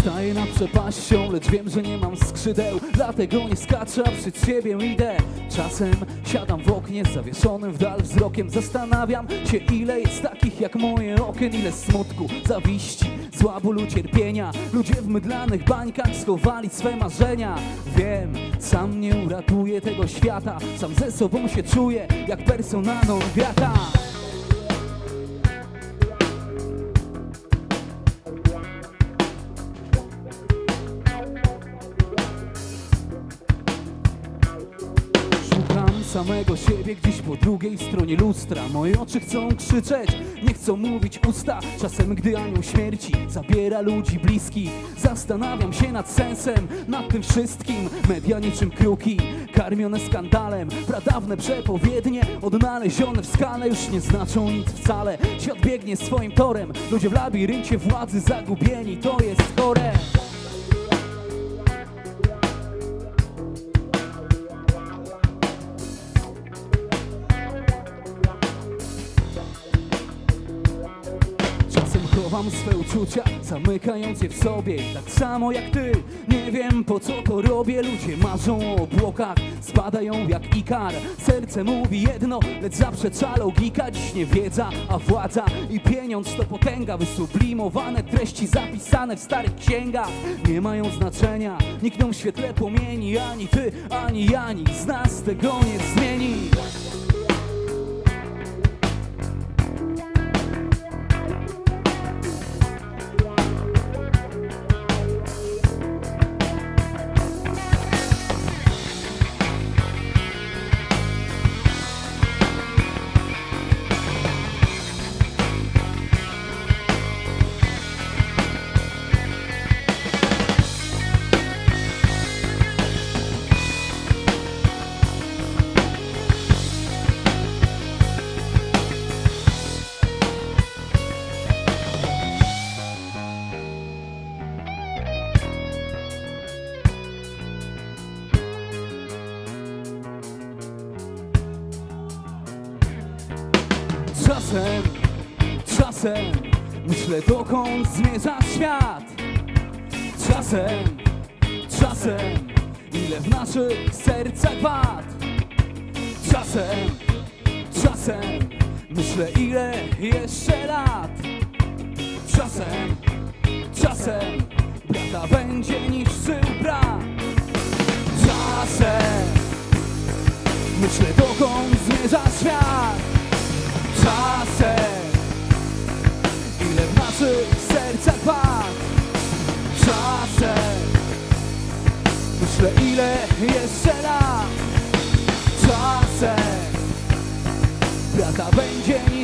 Staję nad przepaścią, lecz wiem, że nie mam skrzydeł Dlatego nie skaczę, a przed siebie idę. Czasem siadam w oknie, zawieszonym w dal wzrokiem Zastanawiam się, ile jest takich jak moje okien Ile smutku, zawiści, zła bólu, cierpienia Ludzie w mydlanych bańkach schowali swe marzenia. Wiem, sam nie uratuję tego świata Sam ze sobą się czuję, jak persona non grata samego siebie gdzieś po drugiej stronie lustra. Moje oczy chcą krzyczeć, nie chcą mówić usta. Czasem gdy anioł śmierci zabiera ludzi bliskich Zastanawiam się nad sensem, nad tym wszystkim. Media niczym kruki, karmione skandalem. Pradawne przepowiednie, odnalezione w skale Już nie znaczą nic wcale. Świat biegnie swoim torem. Ludzie w labiryncie władzy zagubieni To jest chore chowam swe uczucia, zamykając je w sobie. Tak samo jak ty, nie wiem po co to robię. Ludzie marzą o obłokach, spadają jak ikar. Serce mówi jedno, lecz zaprzecza logika. Dziś nie wiedza, a władza i pieniądz to potęga. Wysublimowane treści zapisane w starych księgach Nie mają znaczenia, nikną w świetle płomieni Ani ty, ani ja, nikt z nas tego nie zmieni Czasem, czasem myślę dokąd zmierza świat. Czasem, czasem ile w naszych sercach wad. Czasem, czasem myślę ile jeszcze lat. Czasem, czasem brata będzie niszczył brat. Czasem myślę dokąd zmierza świat Czasem. Ile w naszych sercach wad Czasem. Myślę ile jeszcze lat? Czasem. Brata będzie niższy